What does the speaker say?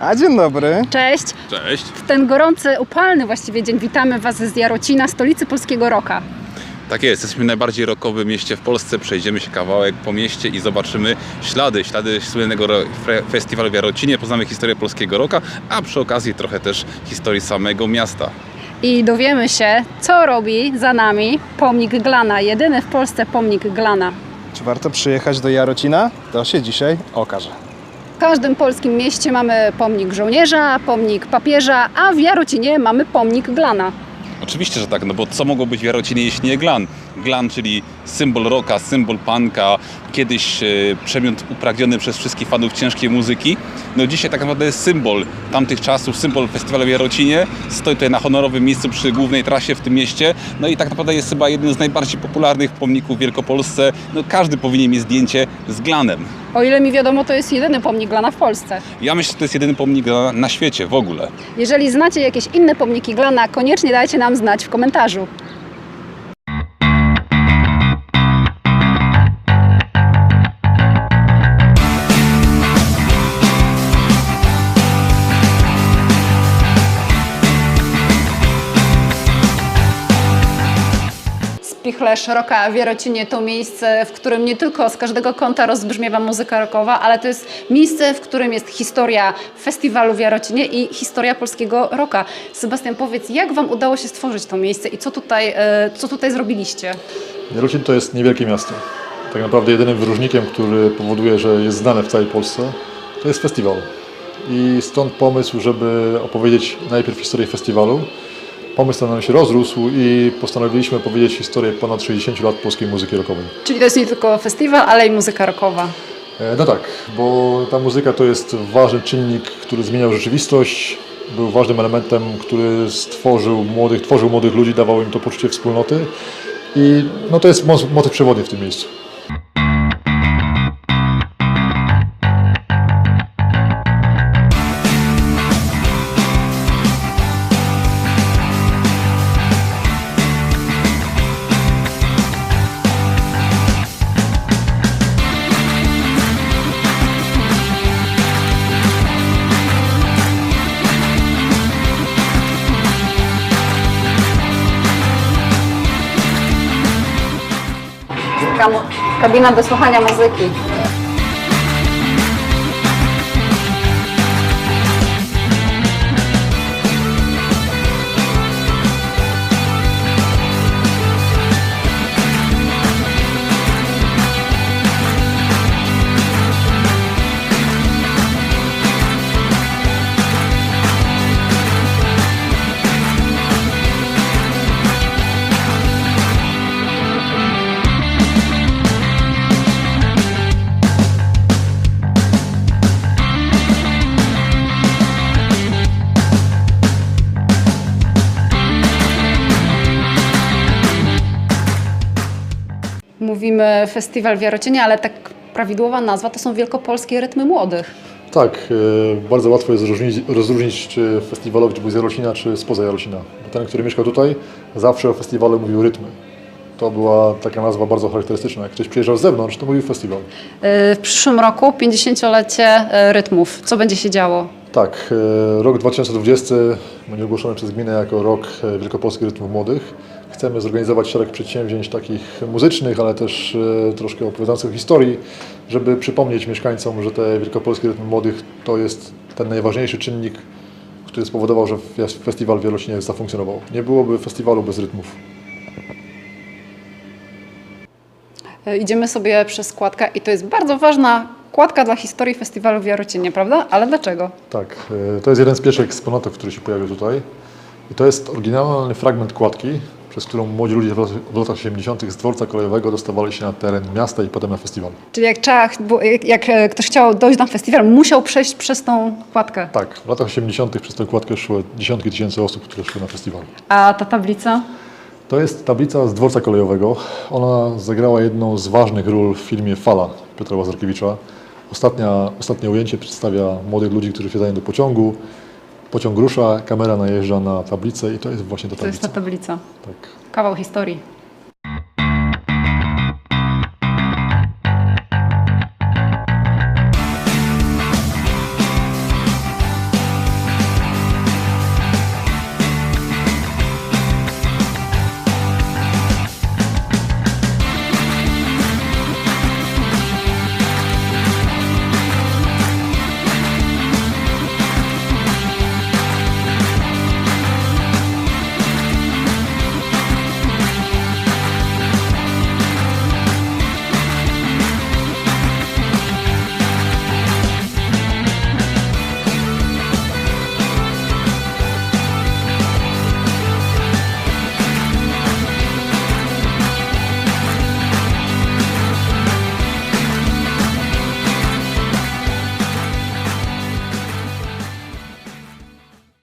A dzień dobry. Cześć. Cześć. W ten gorący, upalny właściwie dzień witamy Was z Jarocina, stolicy polskiego roka. Tak jest, jesteśmy w najbardziej rockowym mieście w Polsce. Przejdziemy się kawałek po mieście i zobaczymy ślady, ślady słynnego festiwalu w Jarocinie. Poznamy historię polskiego rocka, a przy okazji trochę też historii samego miasta. I dowiemy się, co robi za nami pomnik Glana, jedyny w Polsce pomnik Glana. Czy warto przyjechać do Jarocina? To się dzisiaj okaże. W każdym polskim mieście mamy pomnik żołnierza, pomnik papieża, a w Jarocinie mamy pomnik Glana. Oczywiście, że tak, no bo co mogło być w Jarocinie, jeśli nie glan? Glan, czyli symbol rocka, symbol punka, kiedyś e, przemiot upragniony przez wszystkich fanów ciężkiej muzyki. No dzisiaj tak naprawdę jest symbol tamtych czasów, symbol festiwalu w Jarocinie. Stoi tutaj na honorowym miejscu przy głównej trasie w tym mieście. No i tak naprawdę jest chyba jednym z najbardziej popularnych pomników w Wielkopolsce. No każdy powinien mieć zdjęcie z glanem. O ile mi wiadomo, to jest jedyny pomnik Glana w Polsce. Ja myślę, że to jest jedyny pomnik na, na świecie w ogóle. Jeżeli znacie jakieś inne pomniki Glana, koniecznie dajcie nam znać w komentarzu. Spichle Szeroka w Jarocinie to miejsce, w którym nie tylko z każdego kąta rozbrzmiewa muzyka rockowa, ale to jest miejsce, w którym jest historia festiwalu w Jarocinie i historia polskiego rocka. Sebastian, powiedz, jak Wam udało się stworzyć to miejsce i co tutaj, e, co tutaj zrobiliście? Jarocin to jest niewielkie miasto. Tak naprawdę jedynym wyróżnikiem, który powoduje, że jest znane w całej Polsce, to jest festiwal. I stąd pomysł, żeby opowiedzieć najpierw historię festiwalu. Pomysł ten nam się rozrósł i postanowiliśmy powiedzieć historię ponad 60 lat polskiej muzyki rockowej. Czyli to jest nie tylko festiwal, ale i muzyka rockowa. E, No tak, bo ta muzyka to jest ważny czynnik, który zmieniał rzeczywistość, był ważnym elementem, który stworzył młodych, tworzył młodych ludzi, dawał im to poczucie wspólnoty i no to jest mo- motyw przewodni w tym miejscu. кабіна до слухання музики. Mówimy festiwal w Jarocinie, ale tak prawidłowa nazwa to są wielkopolskie rytmy młodych. Tak, e, bardzo łatwo jest rozróżnić, rozróżnić czy festiwalowy, czy był z Jarocina, czy spoza Jarocina. Ten, który mieszkał tutaj, zawsze o festiwalu mówił rytmy. To była taka nazwa bardzo charakterystyczna. Jak ktoś przyjeżdżał z zewnątrz, to mówił festiwal. Yy, W przyszłym roku 50-lecie yy, rytmów. Co będzie się działo? Tak, e, rok 2020 będzie ogłoszony przez gminę jako rok e, Wielkopolskich Rytmów Młodych. Chcemy zorganizować szereg przedsięwzięć takich muzycznych, ale też e, troszkę opowiadających historii, żeby przypomnieć mieszkańcom, że te Wielkopolskie Rytmy Młodych to jest ten najważniejszy czynnik, który spowodował, że fes- festiwal w Wielocinie zafunkcjonował. Nie byłoby festiwalu bez rytmów. Yy, Idziemy sobie przez kładkę i to jest bardzo ważna kładka dla historii festiwalu w Jarocinie, prawda? Ale dlaczego? Tak, e, to jest jeden z pierwszych eksponatów, który się pojawił tutaj. I to jest oryginalny fragment kładki, przez którą młodzi ludzie w lat- w latach 80. z dworca kolejowego dostawali się na teren miasta i potem na festiwal. Czyli jak, trzeba, jak e, ktoś chciał dojść na festiwal, musiał przejść przez tą kładkę. Tak, w latach 80. przez tę kładkę szły dziesiątki tysięcy osób, które szły na festiwal. A ta tablica? To jest tablica z dworca kolejowego. Ona zagrała jedną z ważnych ról w filmie Fala Piotra Łazarkiewicza. Ostatnia, ostatnie ujęcie przedstawia młodych ludzi, którzy wsiadają do pociągu. Pociąg rusza, kamera najeżdża na tablicę i to jest właśnie ta To jest tablica. ta tablica. Tak. Kawał historii.